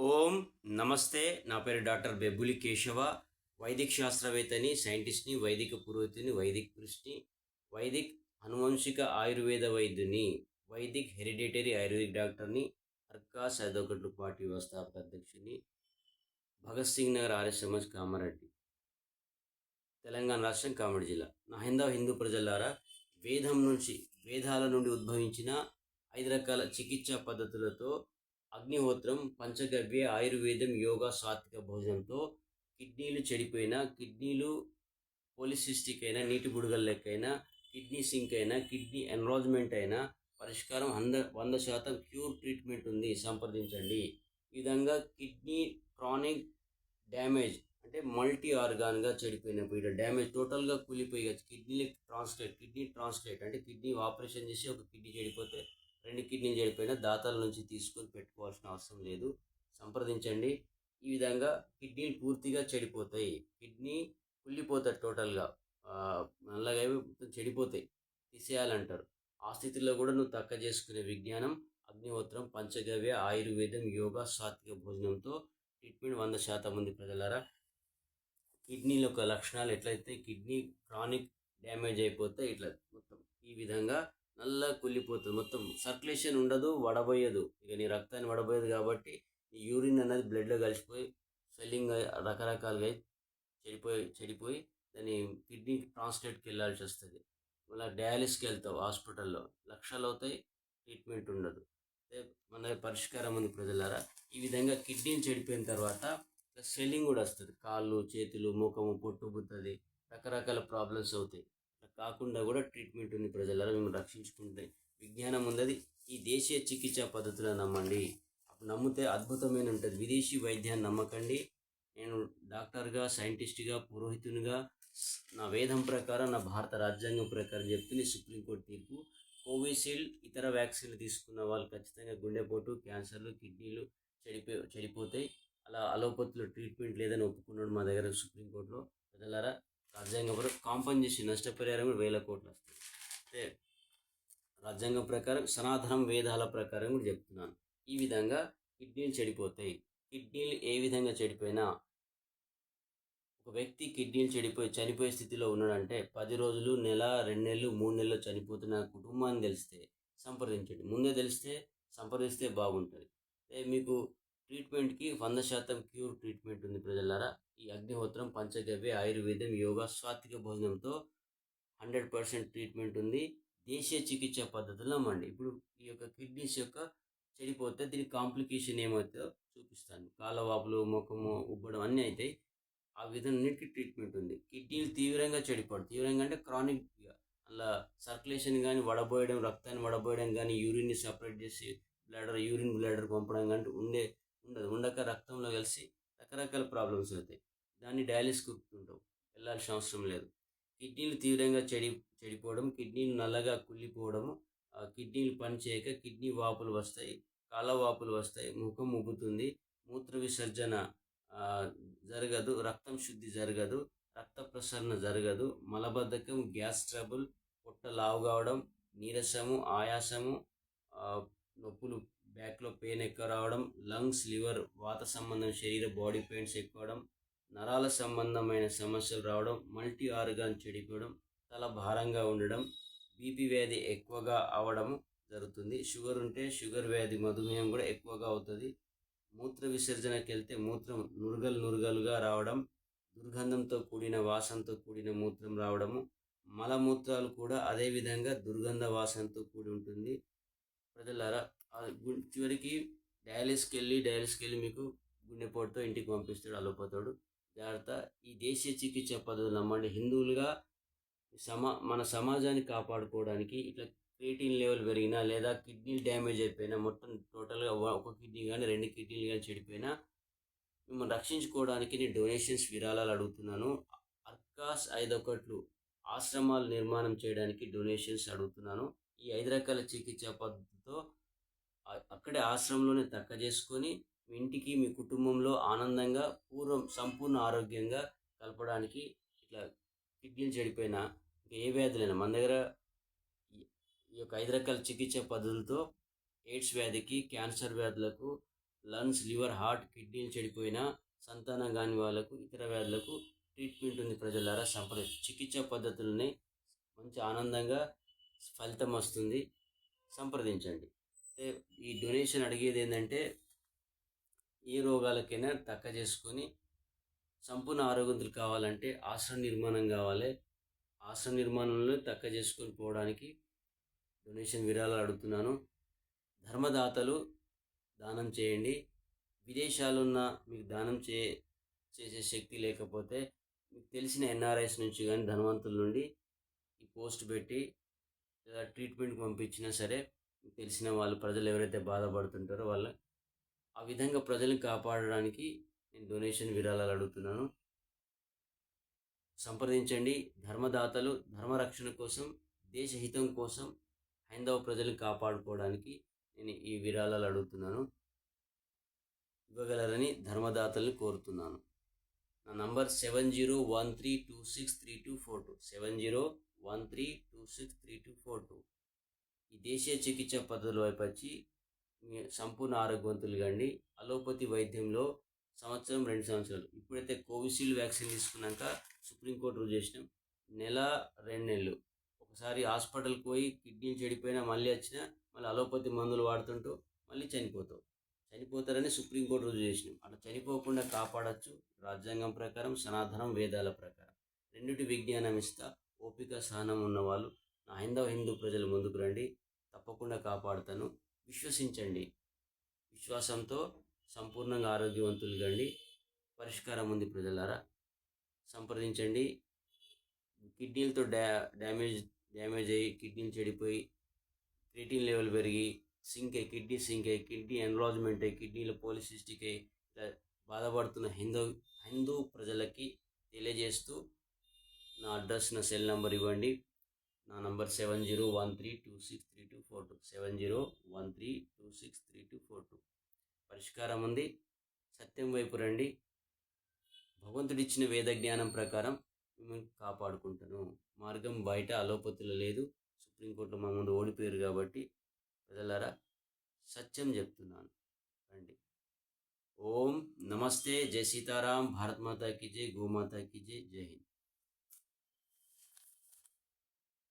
ఓం నమస్తే నా పేరు డాక్టర్ బెబ్బులి కేశవ వైదిక్ శాస్త్రవేత్తని సైంటిస్ట్ని వైదిక పురోహితుని వైదిక్ కృష్ణి వైదిక్ అనువంశిక ఆయుర్వేద వైద్యుని వైదిక్ హెరిడిటరీ ఆయుర్వేదిక్ డాక్టర్ని అర్కా సదోకట్లు పార్టీ వ్యవస్థాపక అధ్యక్షుని భగత్ సింగ్ నగర్ ఆర్ఎస్ఎంఎస్ కామారెడ్డి తెలంగాణ రాష్ట్రం కామారెడ్డి జిల్లా. నా హిందవ హిందూ ప్రజలారా వేదం నుంచి వేదాల నుండి ఉద్భవించిన ఐదు రకాల చికిత్సా పద్ధతులతో అగ్నిహోత్రం పంచగవ్య ఆయుర్వేదం యోగా సాత్విక భోజనంతో కిడ్నీలు చెడిపోయినా కిడ్నీలు పోలిసిస్టిక్ అయినా నీటి బుడగల లెక్కైనా కిడ్నీ సింక్ అయినా కిడ్నీ ఎన్రోల్మెంట్ అయినా పరిష్కారం వంద వంద శాతం క్యూర్ ట్రీట్మెంట్ ఉంది సంప్రదించండి. ఈ విధంగా కిడ్నీ క్రానిక్ డ్యామేజ్ అంటే మల్టీ ఆర్గాన్గా చెడిపోయినప్పుడు ఇక్కడ డ్యామేజ్ టోటల్గా కూలిపోయి కిడ్నీ ట్రాన్స్లేట్ కిడ్నీ ట్రాన్స్లేట్ అంటే కిడ్నీ ఆపరేషన్ చేసి ఒక కిడ్నీ చెడిపోతే రెండు కిడ్నీలు చెడిపోయినా దాతల నుంచి తీసుకొని పెట్టుకోవాల్సిన అవసరం లేదు. సంప్రదించండి. ఈ విధంగా కిడ్నీలు పూర్తిగా చెడిపోతాయి. కిడ్నీ కుళ్ళిపోతాయి టోటల్గా. నల్లగా అవి మొత్తం చెడిపోతాయి. తీసేయాలంటారు. ఆ స్థితిలో కూడా నువ్వు తక్క చేసుకునే విజ్ఞానం అగ్నిహోత్రం పంచగవ్య ఆయుర్వేదం యోగా సాత్విక భోజనంతో ట్రీట్మెంట్ వంద శాతం ఉంది ప్రజలారా. కిడ్నీల యొక్క లక్షణాలు ఎట్లయితే కిడ్నీ క్రానిక్ డ్యామేజ్ అయిపోతే ఇట్లా మొత్తం. ఈ విధంగా నల్ల కుళ్ళిపోతుంది. మొత్తం సర్క్యులేషన్ ఉండదు వడబోయదు. ఇక నీ రక్తాన్ని వడబోయదు కాబట్టి నీ యూరిన్ అనేది బ్లడ్లో కలిసిపోయి స్వెల్లింగ్ రకరకాలుగా చెడిపోయి చెడిపోయి దాన్ని కిడ్నీ ట్రాన్స్లేట్కి వెళ్ళాల్సి వస్తుంది. మళ్ళీ డయాలిస్కి వెళ్తావు హాస్పిటల్లో. లక్షలు అవుతాయి ట్రీట్మెంట్ ఉండదు. మన పరిష్కారం ఉంది ప్రజలారా. ఈ విధంగా కిడ్నీని చెడిపోయిన తర్వాత స్వెల్లింగ్ కూడా వస్తుంది. కాళ్ళు చేతులు ముఖము పొట్టు బుద్ధది రకరకాల ప్రాబ్లమ్స్ అవుతాయి. కాకుండా కూడా ట్రీట్మెంట్ ఉంది ప్రజలలో మేము రక్షించుకుంటే. విజ్ఞానం ఉన్నది. ఈ దేశీయ చికిత్సా పద్ధతులను నమ్మండి. అప్పుడు నమ్మితే అద్భుతమైన ఉంటుంది. విదేశీ వైద్యాన్ని నమ్మకండి. నేను డాక్టర్గా సైంటిస్ట్గా పురోహితునిగా నా వేదం ప్రకారం నా భారత రాజ్యాంగం ప్రకారం చెప్తుంది సుప్రీంకోర్టు తీర్పు కోవిషీల్డ్ ఇతర వ్యాక్సిన్లు తీసుకున్న వాళ్ళు ఖచ్చితంగా గుండెపోటు క్యాన్సర్లు కిడ్నీలు చెడిపో చెడిపోతాయి. అలా అలోపతిలో ట్రీట్మెంట్ లేదని ఒప్పుకున్నాడు మా దగ్గర సుప్రీంకోర్టులో. ప్రజలారా రాజ్యాంగం ప్రకారం కాంపన్సేషన్ నష్టపరిహారం కూడా వేల కోట్లు వస్తుంది. అంటే రాజ్యాంగం ప్రకారం సనాతనం వేదాల ప్రకారం కూడా చెప్తున్నాను. ఈ విధంగా కిడ్నీలు చెడిపోతాయి. కిడ్నీలు ఏ విధంగా చెడిపోయినా ఒక వ్యక్తి కిడ్నీలు చెడిపోయి చనిపోయే స్థితిలో ఉన్నాడంటే పది రోజులు నెల రెండు నెలలు మూడు నెలలు చనిపోతున్న కుటుంబాన్ని తెలిస్తే సంప్రదించండి. ముందే తెలిస్తే సంప్రదిస్తే బాగుంటుంది. మీకు ట్రీట్మెంట్కి వంద శాతం క్యూర్ ట్రీట్మెంట్ ఉంది ప్రజలారా. ఈ అగ్నిహోత్రం పంచగవ్య ఆయుర్వేదం యోగా సాత్విక భోజనంతో హండ్రెడ్ పర్సెంట్ ట్రీట్మెంట్ ఉంది. దేశీయ చికిత్స పద్ధతిలో నమ్మండి ఇప్పుడు ఈ యొక్క కిడ్నీస్ యొక్క చెడిపోతే దీని కాంప్లికేషన్ ఏమవుతుందో చూపిస్తాను. కాలవాపులు ముఖము ఉబ్బడం అన్నీ అవుతాయి ఆ విధంగా ట్రీట్మెంట్ ఉంది. కిడ్నీలు తీవ్రంగా చెడిపోవడం. తీవ్రంగా అంటే క్రానిక్గా అలా సర్క్యులేషన్ కానీ వడబోయడం రక్తాన్ని వడబోయడం కానీ యూరిన్ని సపరేట్ చేసి బ్లాడర్ యూరిన్ బ్లాడర్ పంపడం కానీ ఉండే ఉండదు. ఉండక రక్తంలో కలిసి రకరకాల ప్రాబ్లమ్స్ అవుతాయి. దాన్ని డయాలిసిస్ కుట్టుకుంటావు వెళ్ళాల్సిన అవసరం లేదు. కిడ్నీలు తీవ్రంగా చెడి చెడిపోవడం కిడ్నీలు నల్లగా కుళ్ళిపోవడము కిడ్నీలు పనిచేయక కిడ్నీ వాపులు వస్తాయి కాళ్ళ వాపులు వస్తాయి ముఖం ఉబ్బుతుంది మూత్ర విసర్జన జరగదు రక్తం శుద్ధి జరగదు రక్త ప్రసరణ జరగదు మలబద్ధకం గ్యాస్ ట్రబుల్ పొట్ట లావు కావడం నీరసము ఆయాసము నొప్పులు బ్యాక్లో పెయిన్ ఎక్కువ రావడం లంగ్స్ లివర్ వాత సంబంధం శరీర బాడీ పెయిన్స్ ఎక్కువడం నరాల సంబంధమైన సమస్యలు రావడం మల్టీ ఆర్గాన్ చెడిపోవడం తల భారంగా ఉండడం బీపీ వ్యాధి ఎక్కువగా అవడం జరుగుతుంది. షుగర్ ఉంటే షుగర్ వ్యాధి మధుమేహం కూడా ఎక్కువగా అవుతుంది. మూత్ర విసర్జనకి వెళ్తే మూత్రం నురగలు నురుగలుగా రావడం దుర్గంధంతో కూడిన వాసనతో కూడిన మూత్రం రావడము మలమూత్రాలు కూడా అదేవిధంగా దుర్గంధ వాసనతో కూడి ఉంటుంది. ప్రజలారా చివరికి డయాలిస్కి వెళ్ళి డయాలిస్కి వెళ్ళి మీకు గుండెపోటుతో ఇంటికి పంపిస్తాడు అలోపోతాడు జాగ్రత్త. ఈ దేశీయ చికిత్స పద్ధతులు నమ్మండి. హిందువులుగా సమా మన సమాజాన్ని కాపాడుకోవడానికి ఇట్లా క్రియేటిన్ లెవెల్ పెరిగినా లేదా కిడ్నీ డ్యామేజ్ అయిపోయినా మొత్తం టోటల్గా ఒక కిడ్నీ కానీ రెండు కిడ్నీలు కానీ చెడిపోయినా మిమ్మల్ని రక్షించుకోవడానికి నేను డొనేషన్స్ విరాళాలు అడుగుతున్నాను. అర్కాస్ ఐదొకట్లు ఆశ్రమాలు నిర్మాణం చేయడానికి డొనేషన్స్ అడుగుతున్నాను. ఈ ఐదు రకాల చికిత్స పద్ధతితో అక్కడే ఆశ్రమంలోనే తక్క చేసుకొని మీ ఇంటికి మీ కుటుంబంలో ఆనందంగా పూర్వం సంపూర్ణ ఆరోగ్యంగా కలపడానికి ఇట్లా కిడ్నీలు చెడిపోయిన ఇంకా ఏ వ్యాధులైనా మన దగ్గర ఈ యొక్క ఐదు రకాల చికిత్స పద్ధతులతో ఎయిడ్స్ వ్యాధికి క్యాన్సర్ వ్యాధులకు లంగ్స్ లివర్ హార్ట్ కిడ్నీలు చెడిపోయిన సంతానం కాని వాళ్ళకు ఇతర వ్యాధులకు ట్రీట్మెంట్ ఉంది ప్రజలారా సంప్రద చికిత్స పద్ధతులని మంచి ఆనందంగా ఫలితం వస్తుంది. సంప్రదించండి. ఈ డొనేషన్ అడిగేది ఏంటంటే ఏ రోగాలకైనా తక్క చేసుకొని సంపూర్ణ ఆరోగ్యవంతులు కావాలంటే ఆశ్రమ నిర్మాణం కావాలి. ఆశ్రమ నిర్మాణంలో తక్క చేసుకొని పోవడానికి డొనేషన్ విరాళాలు అడుగుతున్నాను. ధర్మదాతలు దానం చేయండి. విదేశాలున్న మీకు దానం చే చేసే శక్తి లేకపోతే మీకు తెలిసిన ఎన్ఆర్ఐస్ నుంచి కానీ ధనవంతుల నుండి ఈ పోస్ట్ పెట్టి లేదా ట్రీట్మెంట్కి పంపించినా సరే తెలిసిన వాళ్ళు ప్రజలు ఎవరైతే బాధపడుతుంటారో వాళ్ళ ఆ విధంగా ప్రజలను కాపాడడానికి నేను డొనేషన్ విరాళాలు అడుగుతున్నాను. సంప్రదించండి. ధర్మదాతలు ధర్మరక్షణ కోసం దేశహితం కోసం హైందవ ప్రజలను కాపాడుకోవడానికి నేను ఈ విరాళాలు అడుగుతున్నాను. ఇవ్వగలరని ధర్మదాతలను కోరుతున్నాను. నా number seven zero one three two six three two four two. Seven zero one three two six three two four two. ఈ దేశీయ చికిత్స పద్ధతుల వైపు వచ్చి సంపూర్ణ ఆరోగ్యవంతులు కండి. అలోపతి వైద్యంలో సంవత్సరం రెండు సంవత్సరాలు. ఇప్పుడైతే కోవిషీల్డ్ వ్యాక్సిన్ తీసుకున్నాక సుప్రీంకోర్టు రూల్ చేసినాం. నెల రెండు నెలలు. ఒకసారి హాస్పిటల్కి పోయి కిడ్నీలు చెడిపోయినా మళ్ళీ వచ్చినా మళ్ళీ అలోపతి మందులు వాడుతుంటూ మళ్ళీ చనిపోతావు చనిపోతారని సుప్రీంకోర్టు రుజువు చేసినాం. అట్లా చనిపోకుండా కాపాడచ్చు రాజ్యాంగం ప్రకారం సనాతనం వేదాల ప్రకారం. రెండిటి విజ్ఞానం ఇస్తా ఓపిక సహనం ఉన్నవాళ్ళు హైందవ హిందూ ప్రజలు ముందుకు రండి. తప్పకుండా కాపాడుతాను. విశ్వసించండి. విశ్వాసంతో సంపూర్ణంగా ఆరోగ్యవంతులు కండి. పరిష్కారం ఉంది ప్రజలారా. సంప్రదించండి. కిడ్నీలతో డ్యా డ్యామేజ్ డ్యామేజ్ అయ్యి కిడ్నీలు చెడిపోయి క్రిటిన్ లెవెల్ పెరిగి సింక్ అయ్యి కిడ్నీ సింక్ అయ్యి కిడ్నీ ఎన్లాజ్మెంట్ అయ్యి కిడ్నీలో పోలిసిస్టిక్ అయ్యి ఇలా బాధపడుతున్న హిందూ హిందూ ప్రజలకి తెలియజేస్తూ నా అడ్రస్ నా సెల్ నెంబర్ ఇవ్వండి. నా number seven zero one three two six three two four two. Seven zero one three two six three two four two. పరిష్కారం ఉంది. సత్యం వైపు రండి. భగవంతుడిచ్చిన వేద జ్ఞానం ప్రకారం మిమ్మల్ని కాపాడుకుంటాను. మార్గం బయట అలోపతిలో లేదు. సుప్రీంకోర్టులో మా ముందు ఓడిపోయారు కాబట్టి ప్రజలారా సత్యం చెప్తున్నాను. రండి. ఓం నమస్తే. జై సీతారాం. భారత్ మాతా కీ జై. గోమాతా కీ జై. జై హింద్.